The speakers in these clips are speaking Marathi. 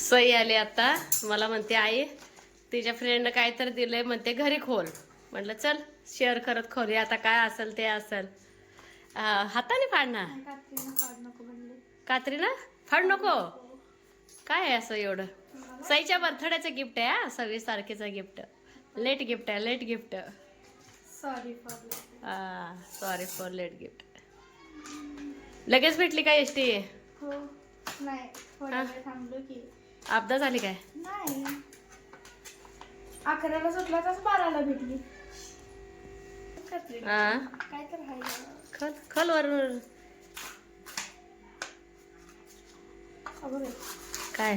सई आली आता. मला म्हणते आई तिच्या फ्रेंडनं काय तर दिलंय. म्हणते घरी खोल. म्हटलं चल शेअर करत खोली आता काय असेल ते असेल. हाताने फाडणार कात्री ना फाड नको काय आहे असं एवढं? सईच्या बर्थडेचं गिफ्ट आहे हा? सव्वीस तारखेचं गिफ्ट लेट गिफ्ट आहे late gift sorry for sorry for late gift लगेच भेटली काय एसटी? हो. नाही थोडा वेळ थांबलो की. आपदा झाली काय? नाही. अकराला सुटला तस बाराला भेटली. हा? काय तर हाय. खल खल वरून. अगं बाई. काय?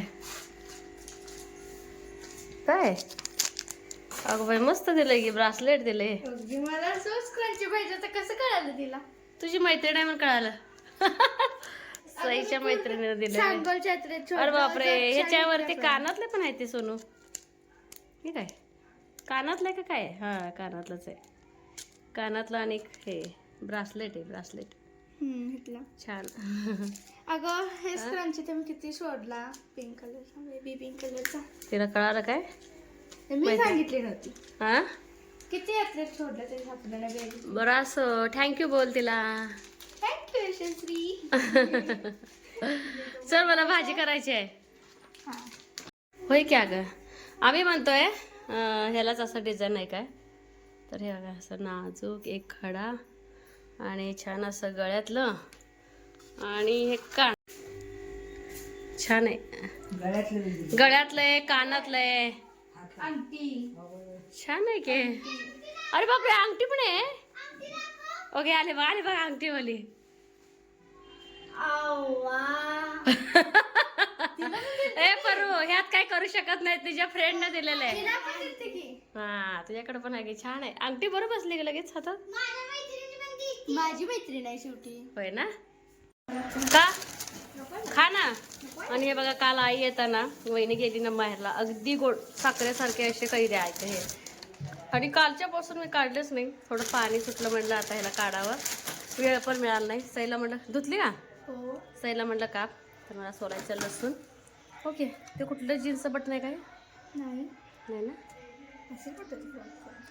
काय? अगं बाई मस्त दिलंय की ब्रासलेट दिले अगदी मला सोच क्रंची पाहिजे तर कसं कळालं तिला? तुझी मैत्रीण आहे म्हणून कळालं. सईच्या मैत्रिणीने दिले सांगोल छत्रेत अरे बापरे ह्याच्यावरती कानातले पण आहे ते सोनू. हे काय? कानातलं का काय? हा कानातलंच आहे. कानातलं आणि एक हे ब्रासलेट आहे ब्रासलेट. घेतला. छान. अगं हे स्क्रंची तर मी किती शोधला पिंक कलरचा बेबी पिंक कलरचा. तिला कळालं काय? मी सांगितली नव्हती. हा? किती यात्रेत शोधलं ते सापडलं बेबी बरं असं. थँक्यू बोल तिला. यशस्वी चल मला भाजी करायची आहे. होय की अगं? आम्ही म्हणतोय ह्यालाच असं डिझाईन आहे काय? तर हे बघा असं नाजूक एक खडा आणि छान असं गळ्यातलं आणि हे कान. छान आहे. गळ्यातलं आहे कानातलं आहे. छान आहे की. अरे बापरे अंगठी पण आहे? ओके आले बघ आले बघ अंगठी वाली ए परू ह्यात काय करू शकत नाही तुझ्या फ्रेंडनं दिलेलं आहे. हा तुझ्याकडे पण आहे की? छान आहे. अंगठी बरोबर बसली की लगेच हातात? माझी मैत्रीण आहे शेवटी. होय ना? का? खा ना. आणि हे बघा काल आई येताना वहिनी गेली ना माहेरला. अगदी गोड साखरेसारखे असे काही द्यायचे हे. आणि कालच्या पासून मी काढलेच नाही. थोडं पाणी सुटलं म्हटलं आता ह्याला काढावं. वेळ पण मिळाला नाही. सईला म्हटलं धुतली का? हो. सईला म्हटलं काप तर मला सोलायचं लसूण. ओके ते कुठलं जीन्सचं बटन आहे काय? नाही. नाही ना? असे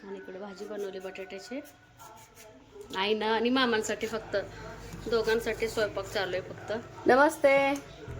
आणि इकडे भाजी बनवली बटाट्याची. आईनं आणि मामांसाठी फक्त. दोघांसाठी स्वयंपाक चालू आहे फक्त. नमस्ते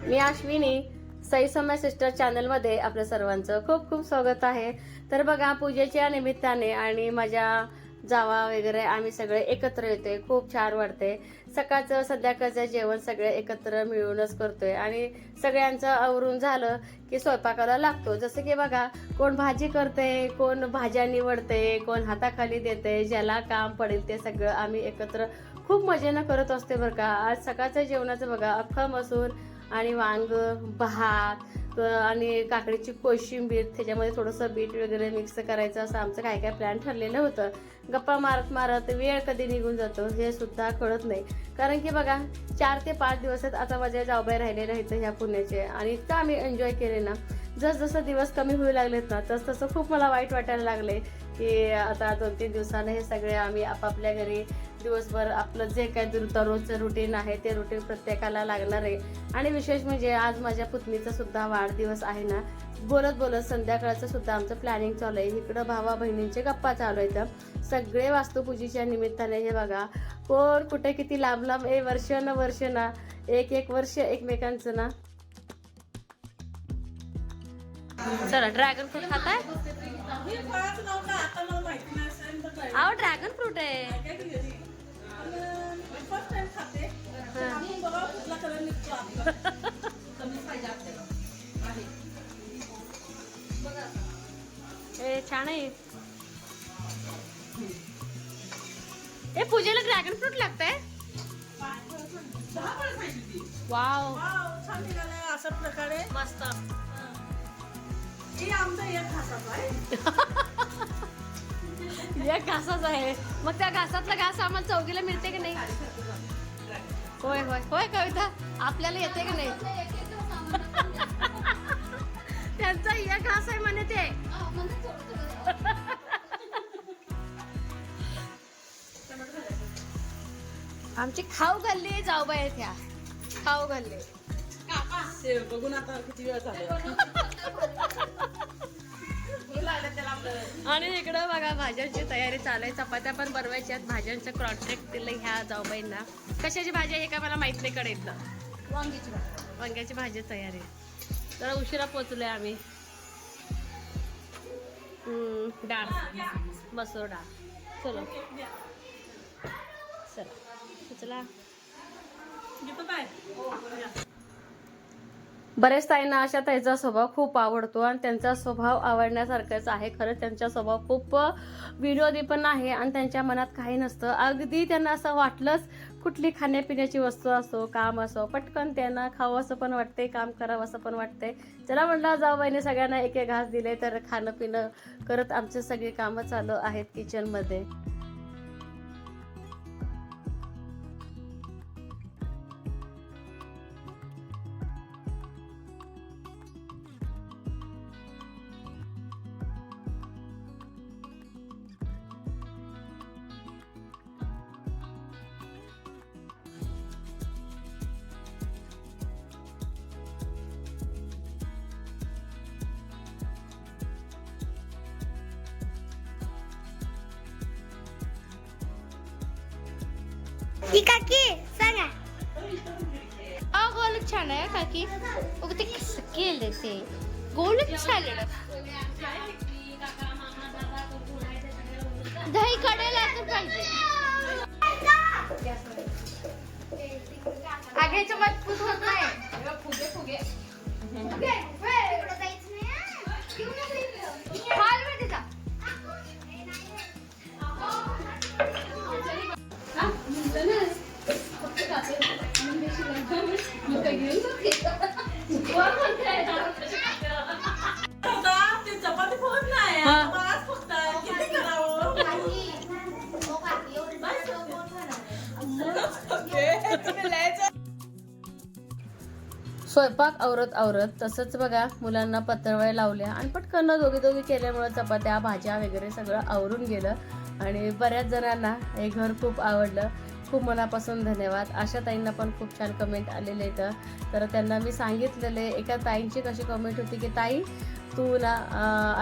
मी अश्विनी. साई समय सिस्टर चॅनलमध्ये आपल्या सर्वांचं खूप खूप स्वागत आहे. तर बघा पूजेच्या निमित्ताने आणि माझ्या जावा वगैरे आम्ही सगळे एकत्र येतोय. खूप छान वाटते सकाळचं संध्याकाळचं जेवण सगळे एकत्र मिळूनच करतोय. आणि सगळ्यांचं आवरून झालं की स्वयंपाकाला लागतो. जसं की बघा कोण भाजी करते कोण भाज्या निवडते कोण हाताखाली देते ज्याला काम पडेल ते सगळं आम्ही एकत्र खूप मजेनं करत असते बरं का. आज सकाळचं जेवणाचं बघा अख्खा मसूर आणि वांग भात क- आणि काकडीची कोशिंबीर त्याच्यामध्ये थोडंसं बीट वगैरे मिक्स करायचं असं आमचं काय काय प्लॅन ठरलेलं होतं. गप्पा मारत मारत वेळ कधी निघून जातो हे सुद्धा कळत नाही. कारण की बघा चार ते पाच दिवस आहेत आता माझ्या जावबाई राहिलेल्या आहेत ह्या पुण्याचे आणि इतकं आम्ही एन्जॉय केले ना. जसजसं दिवस कमी होऊ लागलेत ना तसतसं खूप मला वाईट वाटायला लागले. की आता दोन तीन दिवसानं हे सगळे आम्ही आपापल्या घरी दिवसभर आपलं जे काय दररोजचं रुटीन आहे ते रुटीन प्रत्येकाला लागणार आहे. आणि विशेष म्हणजे आज माझ्या पुतणीचा सुद्धा वाढदिवस आहे ना. बोलत बोलत संध्याकाळचं सुद्धा आमचं प्लॅनिंग चालू आहे. इकडं भावा बहिणींचे गप्पा चालू आहेत. सगळे वास्तुपूजेच्या निमित्ताने हे बघा. कोण कुठे किती लांब लांब ए वर्ष न वर्ष ना. एक एक वर्ष एकमेकांचं ना. चला ड्रॅगन फ्रूट खाताय? अहो ड्रॅगन फ्रूट आहे. ए छान आहे. ए पूजेला ड्रॅगन फ्रूट लागतंय? वाव अशा प्रकारे. मस्त. हे आमचं एक खासाचं आहे. एक घासाच आहे. मग त्या घासातला घास आम्हाला चौकीला मिळते की नाही? होय होय. होय कविता. आपल्याला येते की नाही? त्यांचा एक घास आहे म्हणे ते. आमची खाऊ गल्ली जाऊ बाई ह्या खाऊ गल्ली. शे- बघून आता किती वेळ झाला. आणि इकडं बघा भाज्यांची तयारी चालू आहे चपात्या पण बनवायच्या आहेत. भाज्यांचं कॉन्ट्रॅक्ट दिलं ह्या जाऊबाईंना. कशाची भाजी आहे हे का मला माहीत नाही कडे भाजी. वांग्याची भाजी तयारी. जरा उशिरा पोचलोय आम्ही. हम्म, डाळ. मसूर डाळ. चलो. चला. चला. बरेच ताईंना अशा ताईचा स्वभाव खूप आवडतो आणि त्यांचा स्वभाव आवडण्यासारखाच आहे. खरंच त्यांचा स्वभाव खूप विनोदी पण आहे आणि त्यांच्या मनात काही नसतं. अगदी त्यांना असं वाटलंच कुठली खाण्यापिण्याची वस्तू असो काम असो पटकन त्यांना खावं असं पण वाटते काम करावं असं पण वाटते चला म्हणलं जाऊ बाईने सगळ्यांना एक एक घास दिले तर खाणं पिणं करत आमचे सगळे कामं चालू आहेत किचनमध्ये ही काकी सांगा अ गोलच छान आहे काकी बघ ते कसं केलं ते गोलच छान दही कडेला तर पाहिजे आग्याचं मजबूत होत नाही फुगे फुगे आवरत आवरत तसंच बघा मुलांना पत्रवळ्या लावल्या आणि पटकन दोघी दोघी केल्यामुळे चपात्या भाज्या वगैरे सगळं आवरून गेलं. आणि बऱ्याच जणांना हे घर खूप आवडलं. खूप मनापासून धन्यवाद. अशा ताईंना पण खूप छान कमेंट आलेले आहेत तर त्यांना मी सांगितलेले एका ताईंची कशी कमेंट होती की ताई तू ना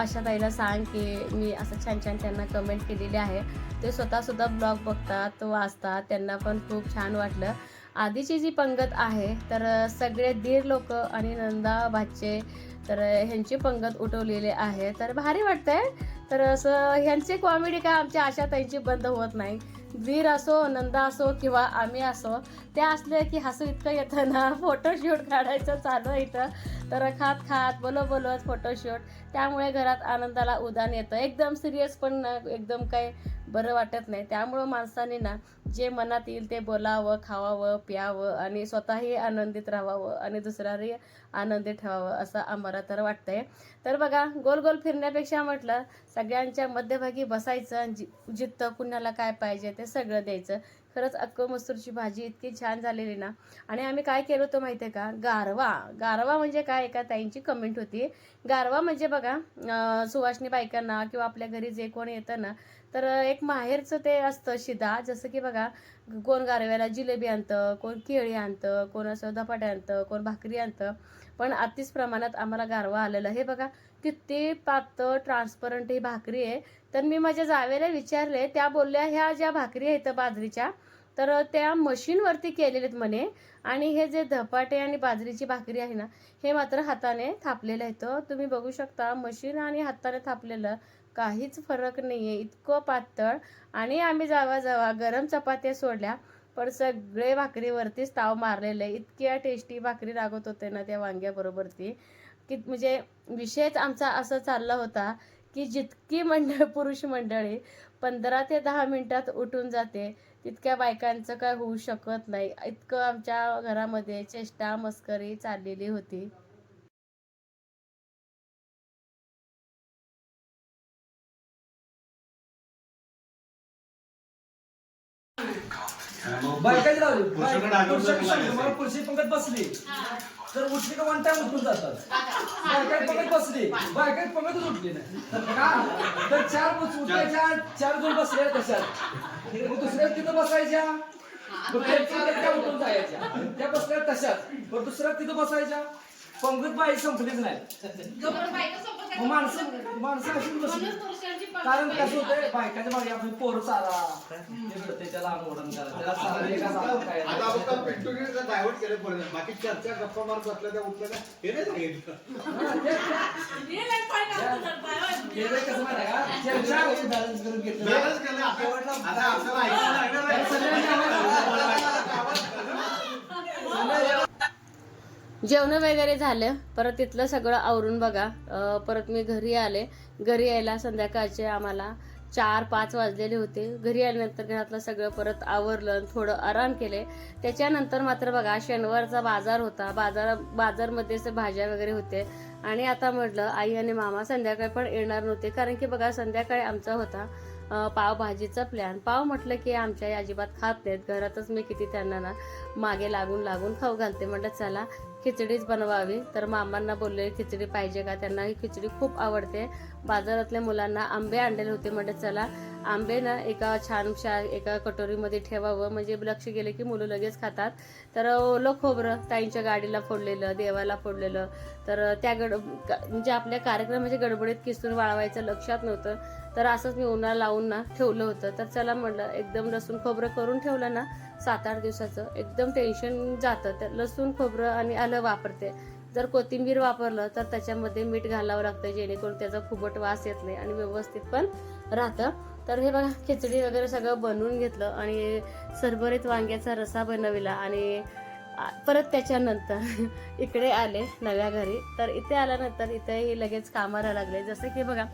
अशा ताईला सांग की मी असं छान छान त्यांना कमेंट केलेली आहे. ते स्वतःसुद्धा ब्लॉग बघतात वाचतात त्यांना पण खूप छान वाटलं. आधीची जी पंगत आहे तर सगळे दीर लोक आणि नंदा भाचे तर ह्यांची पंगत उठवलेली आहे. तर भारी वाटतंय. तर असं ह्यांची कॉमेडी काय आमच्या आशा ताईंची बंद होत नाही. वीर असो नंदा असो किंवा आम्ही असो त्या असले की हसू इतकं येतं ना. फोटोशूट काढायचं चालू आहे इथं. तर खात खात बोलत बोलत फोटोशूट त्यामुळे घरात आनंदाला उदान येतं. एकदम सिरियस पण एकदम काही बरं वाटत नाही. त्यामुळं माणसाने ना जे मनात येईल ते बोलावं खावावं प्यावं आणि स्वतःही आनंदित राहावं आणि दुसऱ्याही आनंदी ठेवावं असं आम्हाला तर वाटतंय. तर बघा गोल गोल फिरण्यापेक्षा म्हटलं सगळ्यांच्या मध्यभागी बसायचं आणि जि जिथं कुणाला काय पाहिजे ते सगळं द्यायचं. खरंच अक्क मसूरची भाजी इतकी छान झालेली ना. आणि आम्ही काय केलं होतं माहिती आहे का? गारवा. गारवा म्हणजे काय? एका ताईंची कमेंट होती. गारवा म्हणजे बघा सुवासनी बायकांना किंवा आपल्या घरी जे कोण येतं ना तर एक माहेरचं ते असतं शिदा. जसं की बघा कोण गारव्याला जिलेबी आणतं कोण केळी आणतं कोण असं धपाटे आणतं कोण भाकरी आणतं. पण अतिच प्रमाणात आम्हाला गारवा आलेलं. हे बघा किती पातळ ट्रान्सपरंट ही भाकरी आहे. तर मी माझ्या जावेला विचारले त्या बोलल्या ह्या ज्या भाकरी आहेत बाजरीच्या तर त्या मशीनवरती केलेल्या आहेत म्हणे. आणि हे जे धपाटे आणि बाजरीची भाकरी आहे ना हे मात्र हाताने थापलेलं आहे. तुम्ही बघू शकता मशीन आणि हाताने थापलेलं काहीच फरक नाही आहे इतकं पातळ. आणि आम्ही जावा जावा गरम चपात्या सोडल्या पण सगळे भाकरीवरतीच ताव मारलेले. इतक्या टेस्टी भाकरी लागत होते ना त्या वांग्याबरोबर ती की म्हणजे विषयच आमचा असं चालला होता की जितकी मंडळ पुरुष मंडळी पंधरा ते दहा मिनिटात उठून जाते तितक्या बायकांचं काय होऊ शकत नाही. इतकं आमच्या घरामध्ये चेष्टा मस्करी चाललेली होती. बायकाची लावली मला पुरुषी पंगत बसली. तर उठली का वन टाइम उठून जातात. बायकाची पंगत बसली. बायकाची पंगतच उठली नाही. का? तर चार बस उठायच्या चार. जण बसले तशात. मग दुसऱ्या तिथं बसायच्या. त्या उठून जायच्या. त्या बसल्या तशाच मग दुसऱ्या तिथं बसायच्या. पंगत बाई संपलीच नाही. माणसं माणसं अशी बसली. कारण कसं होतंय बायकाच्या मागे आपण पोरं घडते त्याला आंदोलन करा त्याला आता आपण डायव्हर्ट केलं बाकी चर्चा गप्पा मारत बसल्या त्या उठल्या हे नाही सांगितलं. हे बॅलन्स करून घेतलं. केलं. आता आपल्याला ऐकायला लागणार जेवण वगैरे झालं. परत तिथलं सगळं आवरून बघा. अं, परत मी घरी आले. घरी यायला संध्याकाळचे आम्हाला चार पाच वाजलेले होते. घरी आल्यानंतर घरातलं सगळं परत आवरलं थोडं आराम केले. त्याच्यानंतर मात्र बघा शनिवारचा बाजार होता. बाजार बाजारमध्ये भाज्या वगैरे होते. आणि आता म्हटलं आई आणि मामा संध्याकाळी पण येणार नव्हते. कारण की बघा संध्याकाळी आमचा होता पावभाजीचा प्लॅन पाव म्हटलं की आमच्या अजिबात खात नाहीत. घरातच मी किती त्यांना ना मागे लागून लागून खाऊ घालते. म्हटलं चला खिचडीच बनवावी. तर मामांना बोलले खिचडी पाहिजे का? त्यांना ही खिचडी खूप आवडते. बाजारातल्या मुलांना आंबे आणलेले होते. म्हणजे चला आंबे ना एका छानशा एका कटोरीमध्ये ठेवावं. म्हणजे लक्ष गेले की मुलं लगेच खातात. तर ओलं खोबरं ताईंच्या गाडीला फोडलेलं देवाला फोडलेलं. तर त्या गड म्हणजे आपल्या कार्यक्रमाच्या गडबडीत किसून वाळवायचं लक्षात नव्हतं. तर असंच मी उन्हाळा लावून ना ठेवलं होतं. तर चला म्हटलं एकदम लसूण खोबरं करून ठेवलं ना सात आठ दिवसाचं एकदम टेन्शन जातं. तर लसूण खोबरं आणि आलं वापरते. जर कोथिंबीर वापरलं तर त्याच्यामध्ये मीठ घालावं लागतं जेणेकरून त्याचा खुबट वास येत नाही आणि व्यवस्थित पण राहतं. तर हे बघा खिचडी वगैरे सगळं बनवून घेतलं आणि सरभरीत वांग्याचा रसा बनविला आणि परत त्याच्यानंतर इकडे आले नव्या घरी. तर इथे आल्यानंतर इथेही लगेच कामाला लागले. जसं की बघा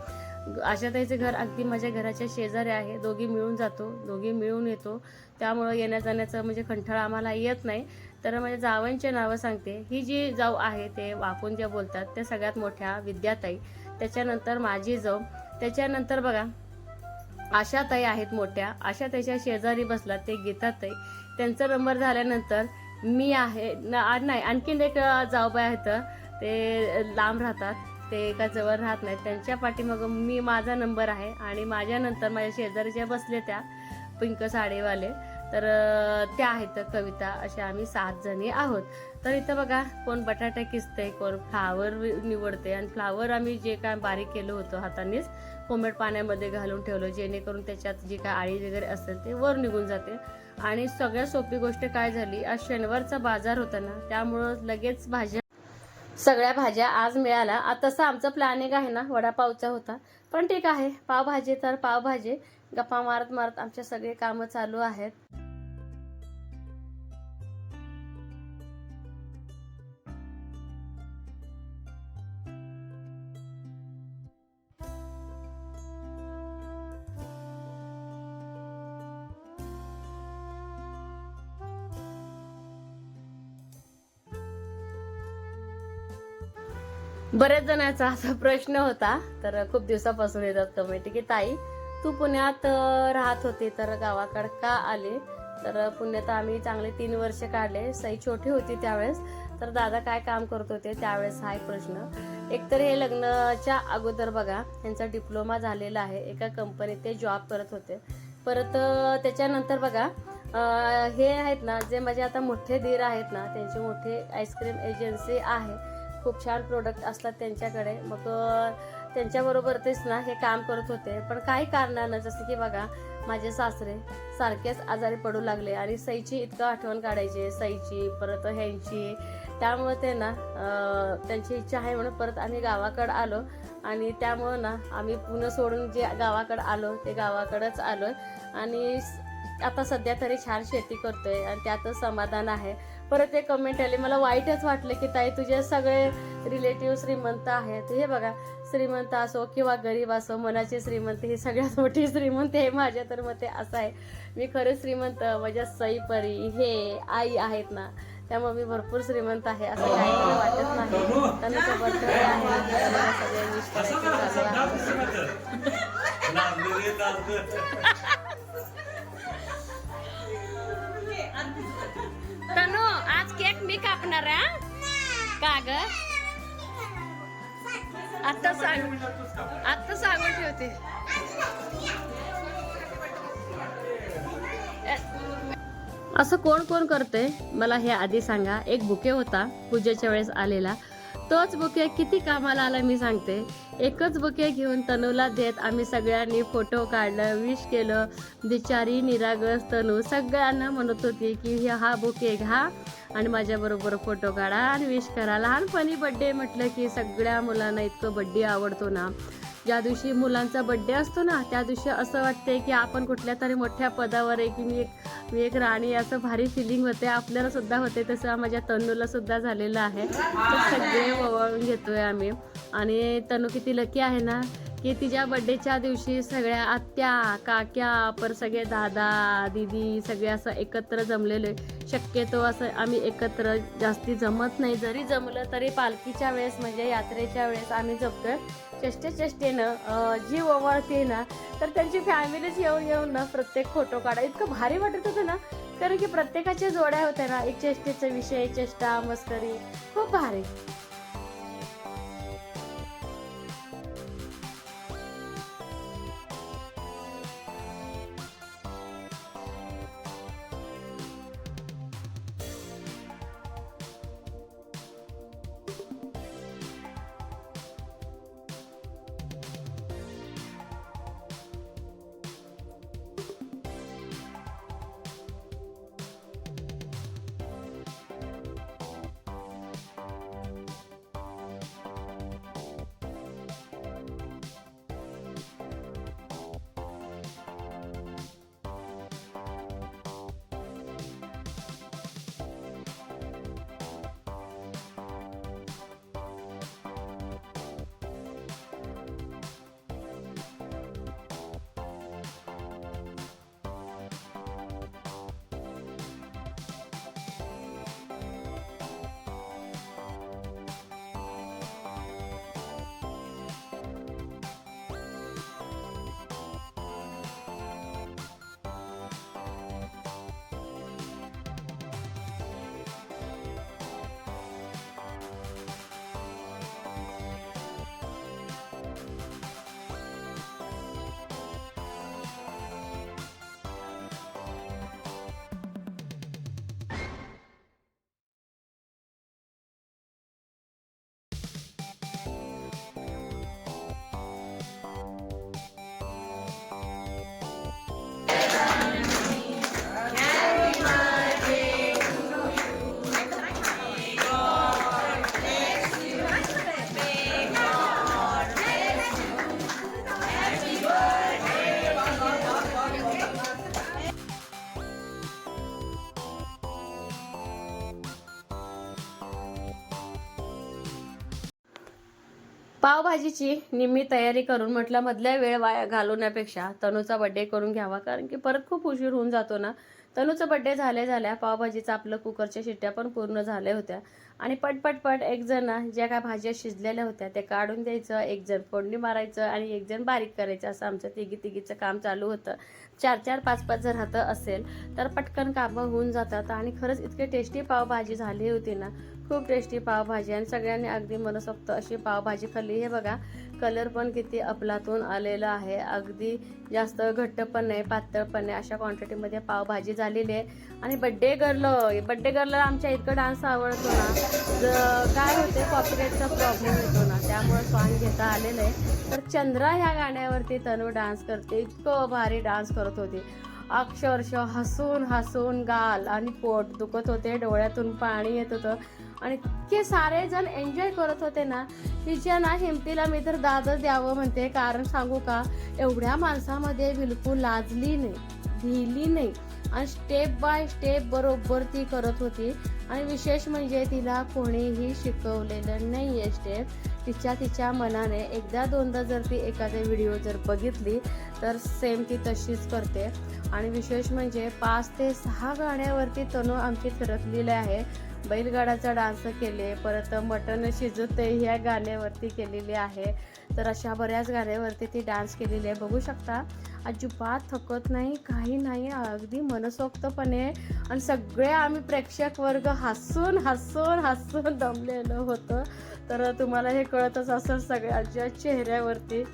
आशाताईचं घर अगदी माझ्या घराच्या शेजारी आहे. दोघी मिळून जातो दोघी मिळून येतो. त्यामुळं येण्या जाण्याचं म्हणजे कंठाळा आम्हाला येत नाही. तर माझ्या जावांचे नावं सांगते. ही जी जाऊ आहे ते वाकून ज्या बोलतात. त्या सगळ्यात मोठ्या विद्याताई. त्याच्यानंतर माझी जाऊ. त्याच्यानंतर बघा आशाताई आहेत मोठ्या. आशाताईच्या शेजारी बसला ते गीताताई. त्यांचा नंबर झाल्यानंतर मी आहे नाही आणखीन एक जाऊबाई आहेत. ते लांब राहतात. ते एका जवळ राहत नाहीत. त्यांच्या पाठीमाग मी माझा नंबर आहे आणि माझ्यानंतर माझ्या शेजारीच्या बसले त्या पिंक साडीवाले तर त्या आहेत कविता. अशा आम्ही सात जणी आहोत. तर इथं बघा कोण बटाटा किसते कोण फ्लावर निवडते आणि फ्लावर आम्ही जे काय बारीक केलं होतं हातानेच कोंबट पाण्यामध्ये घालून ठेवलं जेणेकरून त्याच्यात जी काय आळी वगैरे असेल ते वर निघून जाते. आणि सगळ्यात सोपी गोष्ट काय झाली आज शनिवारचा बाजार होता ना त्यामुळं लगेच भाज्या सगळ्या भाज्या आज मिळाल्या. आता तसं आमचं प्लॅनिंग आहे ना वडापावचा होता. पण ठीक आहे पावभाजी तर पावभाजी. गप्पा मारत मारत आमचे सगळे कामं चालू आहेत. बऱ्याच जणांचा असा प्रश्न होता तर खूप दिवसापासून येतात कमेंट की ताई तू पुण्यात राहत होती तर गावाकडे का आले? तर पुण्यात आम्ही चांगले तीन वर्ष काढले. सई छोटी होती त्यावेळेस. तर दादा काय काम करत होते त्यावेळेस हा एक प्रश्न. एकतर हे लग्नाच्या अगोदर बघा यांचा डिप्लोमा झालेला आहे. एका कंपनीत ते जॉब करत होते. परत त्याच्यानंतर बघा हे आहेत ना जे माझे आता मोठे धीर आहेत ना त्यांची मोठी आईस्क्रीम एजन्सी आहे. खूप छान प्रोडक्ट असतात त्यांच्याकडे. मग त्यांच्याबरोबर तेच ना हे काम करत होते. पण काही कारणानं जसं की बघा माझे सासरे सारखेच आजारी पडू लागले आणि सईची इतकं आठवण काढायची सईची परत ह्यांची. त्यामुळे ते ना त्यांची इच्छा आहे म्हणून परत आम्ही गावाकडं आलो. आणि त्यामुळं ना आम्ही पुणे सोडून जे गावाकडं आलो ते गावाकडंच आलो आणि आता सध्या तरी छान शेती करतोय आणि त्यातच समाधान आहे. परत एक कमेंट आले मला वाईटच वाटलं की ताई तुझे सगळे रिलेटिव्ह श्रीमंत आहेत. हे बघा श्रीमंत असो किंवा गरीब असो मनाची श्रीमंत ही सगळ्यात मोठी श्रीमंत आहे माझ्या तर मते असं आहे. मी खरंच श्रीमंत माझ्या सई परी हे आई आहेत ना त्यामुळे मी भरपूर श्रीमंत आहे असं काही मला वाटत नाही. त्यांना बर्थडे आहे. सगळे विश करायचे तुम्ही कापणार आहे का ग? आता सांग. आता सांगून ठेवते. असं कोण कोण करते मला हे आधी सांगा. एक बुके होता पूजेच्या वेळेस आलेला. तोच बुके किती कामाला आला मी सांगते. एकच बुके घेऊन तनूला देत आम्ही सगळ्यांनी फोटो काढलं विश केलं. बिचारी निरागस तनू सगळ्यांना म्हणत होती की हा बुके घ्या आणि माझ्याबरोबर फोटो काढा आणि विश करा. लहानपणी बड्डे म्हटलं की सगळ्या मुलांना इतकं बड्डे आवडतो ना. ज्या दिवशी मुलांचा बड्डे असतो ना त्या दिवशी असं वाटते की आपण कुठल्या तरी मोठ्या पदावर आहे की मी एक मी एक राणी असं भारी फिलिंग होते. आपल्याला सुद्धा होते तसं माझ्या तनूला सुद्धा झालेलं आहे. सगळे ओवाळून घेतोय आम्ही. आणि तनू किती लकी आहे ना की तिच्या बड्डेच्या दिवशी सगळ्या आत्या काक्या पर सगळे दादा दिदी सगळे असं एकत्र जमलेले. शक्यतो असं आम्ही एकत्र जास्ती जमत नाही. जरी जमलं तरी पालखीच्या वेळेस म्हणजे यात्रेच्या वेळेस आम्ही जमतोय. चेष्टे चेष्टेनं जी ओवाळते ना तर त्यांची फॅमिलीच येऊन येऊन ना प्रत्येक फोटो काढा. इतकं भारी वाटत होतं ना. कारण की प्रत्येकाच्या जोड्या होत्या ना. एक चेष्टेचा विषय चेष्टा मस्करी. खूप भारी. पावभाजीची निम्मी तयारी करून म्हटलं मधल्या वेळ वाया घालवण्यापेक्षा तनूचा बड्डे करून घ्यावा. कारण की परत खूप उशीर होऊन जातो ना. तनूचा बड्डे झाल्या झाल्या पावभाजीचं आपलं कुकरच्या शिट्ट्या पण पूर्ण झाल्या होत्या. आणि पटपटपट एक जण ज्या काय भाज्या शिजलेल्या होत्या त्या काढून द्यायचं. एक जण फोडणी मारायचं आणि एक जण बारीक करायचं. असं आमचं तिघी तिघीचं काम चालू होतं. चार चार पाच पाच जर हातं असेल तर पटकन कामं होऊन जातात. आणि खरंच इतके टेस्टी पावभाजी झाली होती ना खूप टेस्टी पावभाजी आणि सगळ्यांनी अगदी मनसोक्त अशी पावभाजी खाल्ली. हे बघा कलर पण किती अपलातून आलेला आहे. अगदी जास्त घट्ट पण नाही पातळ पण नाही. अशा क्वांटिटीमध्ये पावभाजी झालेली आहे. आणि बड्डे गर्ल बड्डे गर्लला आमच्या इतकं डान्स आवडतो ना काय होते कॉपीराईटचा प्रॉब्लेम येतो ना. त्यामुळे सॉन्ग घेता आलेलं आहे. तर चंद्रा ह्या गाण्यावरती तनू डान्स करते. इतकं भारी डान्स करत होती. अक्षरशः हसून हसून गाल आणि पोट दुखत होते. डोळ्यातून पाणी येत होतं. आणि इतके सारेजण एन्जॉय करत होते ना तिच्या ना हिमतीला मी तर दादच द्यावं म्हणते. कारण सांगू का एवढ्या माणसामध्ये बिलकुल लाजली नाही भिली नाही. आणि स्टेप बाय स्टेप बरोबर ती करत होती. आणि विशेष म्हणजे तिला कोणीही शिकवलेलं नाही आहे स्टेप तिच्या तिच्या मनाने एकदा दोनदा जर ती एखादी व्हिडिओ जर बघितली तर सेम ती तशीच करते. आणि विशेष म्हणजे पाच ते सहा गाण्यावरती तनू आमची थिरकलेली आहे. बैलगाडाचा डान्स केले परत मटण शिजवते ह्या गाण्यावरती केलेली आहे. तर अशा बऱ्याच गाण्यावरती ती डान्स केलेली आहे. बघू शकता अजिबात थकत नाही काही नाही अगदी मनसोक्तपणे. आणि सगळे आम्ही प्रेक्षक वर्ग हसून हसून हसून दमलेलं होतं. तर तुम्हाला हे कळतच असेल सगळ्यांच्या चेहऱ्यावरती.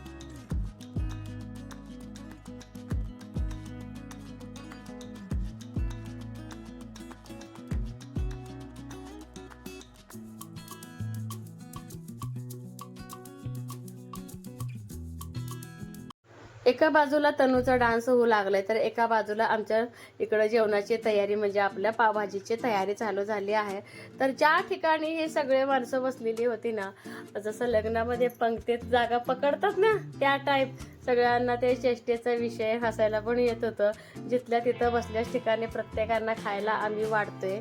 एका बाजूला तनूचा डान्स होऊ लागलाय तर एका बाजूला आमच्या इकडं जेवणाची तयारी म्हणजे आपल्या पावभाजीची तयारी चालू झाली आहे. तर ज्या ठिकाणी हे सगळे माणसं बसलेली होती ना जसं लग्नामध्ये पंक्तीत जागा पकडतात ना त्या टाईप सगळ्यांना ते चेष्टेचा विषय हसायला पण येत होतं. जिथल्या तिथं बसल्याच ठिकाणी प्रत्येकांना खायला आम्ही वाढतोय.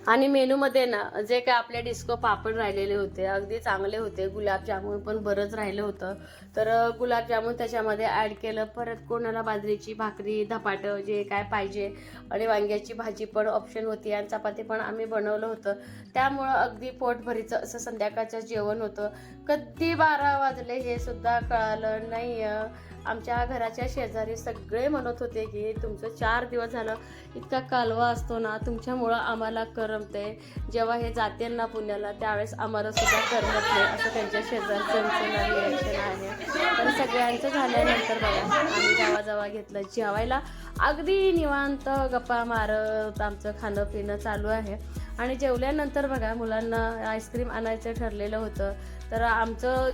आणि मेनूमध्ये ना जे काय आपले डिस्को पापड राहिलेले होते अगदी चांगले होते. गुलाबजामुन पण बरंच राहिलं होतं. तर गुलाबजामुन त्याच्यामध्ये ॲड केलं. परत कोणाला बाजरीची भाकरी धपाटं जे काय पाहिजे आणि वांग्याची भाजी पण ऑप्शन होती आणि चपाती पण आम्ही बनवलं होतं. त्यामुळं अगदी पोटभरीचं असं संध्याकाळचं जेवण होतं. कधी बारा वाजले हे सुद्धा कळालं नाही. आमच्या घराच्या शेजारी सगळे म्हणत होते की तुमचं चार दिवस झालं इतका कालवा असतो ना तुमच्यामुळं आम्हाला करमते जेव्हा हे जाते ना पुण्याला त्यावेळेस आम्हाला सुद्धा करमत नाही असं त्यांच्या शेजारचं रिॲक्शन आहे. तर सगळ्यांचं झाल्यानंतर बघा आम्ही जेव्हा जेव्हा घेतलं जेवायला. अगदी निवांत गप्पा मारत आमचं खाणं पिणं चालू आहे. आणि जेवल्यानंतर बघा मुलांना आईस्क्रीम आणायचं ठरलेलं होतं. तर आमचं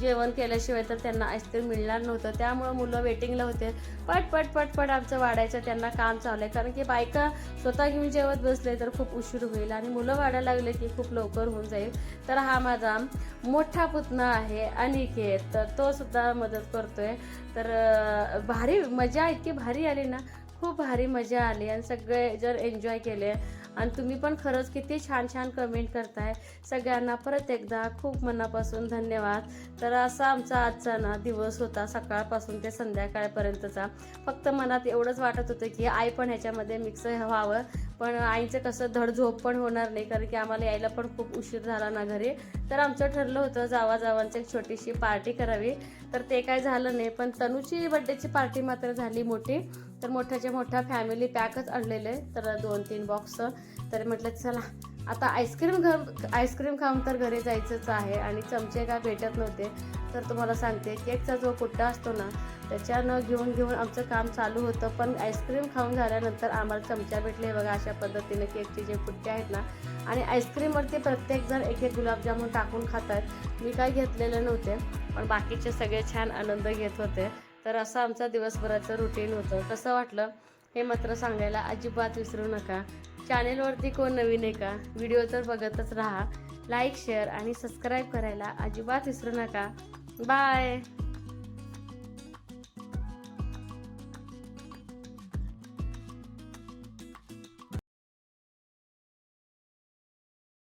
जेवण केल्याशिवाय तर त्यांना आईस्क्रीम मिळणार नव्हतं. त्यामुळं मुलं वेटिंगला होते. पट पट पट पट आमचं वाढायचं त्यांना काम चालू आहे. कारण की बायका स्वतः घेऊन जेवत बसले तर खूप उशीर होईल आणि मुलं वाढायला लागले की खूप लवकर होऊन जाईल. तर हा माझा मोठा पुतणा आहे अनिकेत. तर तो सुद्धा मदत करतोय. तर भारी मजा इतकी भारी आली ना. खूप भारी मजा आली आणि सगळे जर एन्जॉय केले. आणि तुम्ही पण खरंच किती छान छान कमेंट करताय. सगळ्यांना परत एकदा खूप मनापासून धन्यवाद. तर असा आमचा आजचा ना दिवस होता सकाळपासून ते संध्याकाळपर्यंतचा. फक्त मनात एवढंच वाटत होतं की आई पण ह्याच्यामध्ये मिक्स व्हावं. पण आईचं कसं धड झोप पण होणार नाही कारण की आम्हाला यायला पण खूप उशीर झाला ना घरी. तर आमचं ठरलं होतं जावा जावांची एक छोटीशी पार्टी करावी. तर ते काय झालं नाही पण तनूची बड्डेची पार्टी मात्र झाली मोठी. तर मोठ्याच्या मोठ्या फॅमिली पॅकच आणलेले तर दोन तीन बॉक्स तर म्हटलं चला आता आईस्क्रीम घर आईस्क्रीम खाऊन तर घरी जायचंच आहे आणि चमचे काय भेटत नव्हते. तर तुम्हाला सांगते केकचा जो कुट्टा असतो ना त्याच्यानं घेऊन घेऊन आमचं काम चालू होतं. पण आईस्क्रीम खाऊन झाल्यानंतर आम्हाला चमचा भेटले बघा अशा पद्धतीने केकचे जे कुट्टे आहेत ना. आणि आईस्क्रीमवरती प्रत्येकजण एक एक गुलाबजामून टाकून खातात. मी काय घेतलेले नव्हते पण बाकीचे सगळे छान आनंद घेत होते. तर असं आमचा दिवसभराचं रुटीन होतं. कसं वाटलं? हे मात्र सांगायला अजिबात विसरू नका. चॅनेलवरती कोण नवीन आहे का? व्हिडिओ तर बघतच राहा. लाईक शेअर आणि सबस्क्राईब करायला अजिबात विसरू नका. बाय